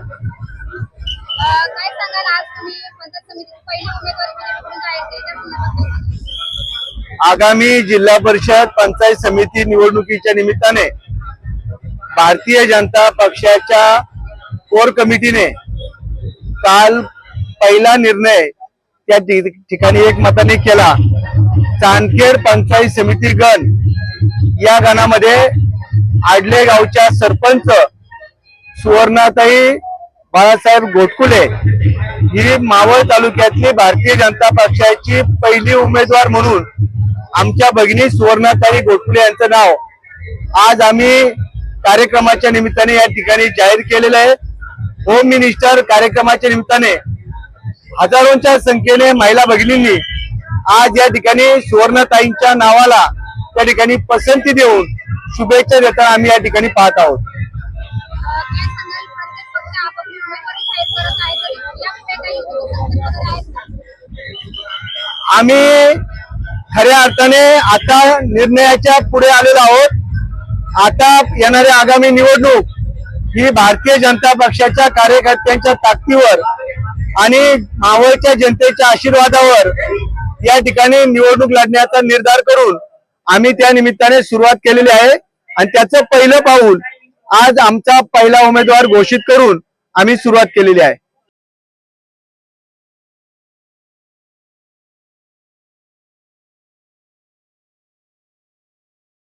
काय सांगाल? आज तुम्ही पंचायत समितीची पहिली उमेदवारी त्या संदर्भात आगामी जिल्हा परिषद पंचायत समिती निवडणुकीच्या निमित्ताने भारतीय जनता पक्षाच्या कोर कमिटीने काल पहिला निर्णय त्या ठिकाणी एक मताने केला. चांदखेड पंचायत समिती गण या गणामध्ये आडले गावच्या सरपंच सुवर्णाताई बाळासाहेब गोटकुले ही मावळ तालुक्यातली भारतीय जनता पक्षाची पहिली उमेदवार म्हणून आमच्या भगिनी सुवर्णाताई गोटकुले यांचं नाव आज आम्ही कार्यक्रमाच्या निमित्ताने या ठिकाणी जाहीर केलेलं आहे. होम मिनिस्टर कार्यक्रमाच्या निमित्ताने हजारोंच्या संख्येने महिला भगिनींनी आज या ठिकाणी सुवर्णताईंच्या नावाला त्या ठिकाणी पसंती देऊन शुभेच्छा देताना आम्ही या ठिकाणी पाहत आहोत. आम्ही खऱ्या अर्थाने आता निर्णयाच्या पुढे आलेलो आहोत. आता येणारी आगामी निवडणूक ही भारतीय जनता पक्षाच्या कार्यकर्त्यांच्या ताकदीवर आणि मावळच्या जनतेच्या आशीर्वादावर या ठिकाणी निवडणूक लढण्याचा निर्धार करून आम्ही त्या निमित्ताने सुरुवात केलेली आहे. आणि त्याचं पहिलं पाऊल आज आमचा पहिला उमेदवार घोषित करून आम्ही सुरुवात केलेली आहे.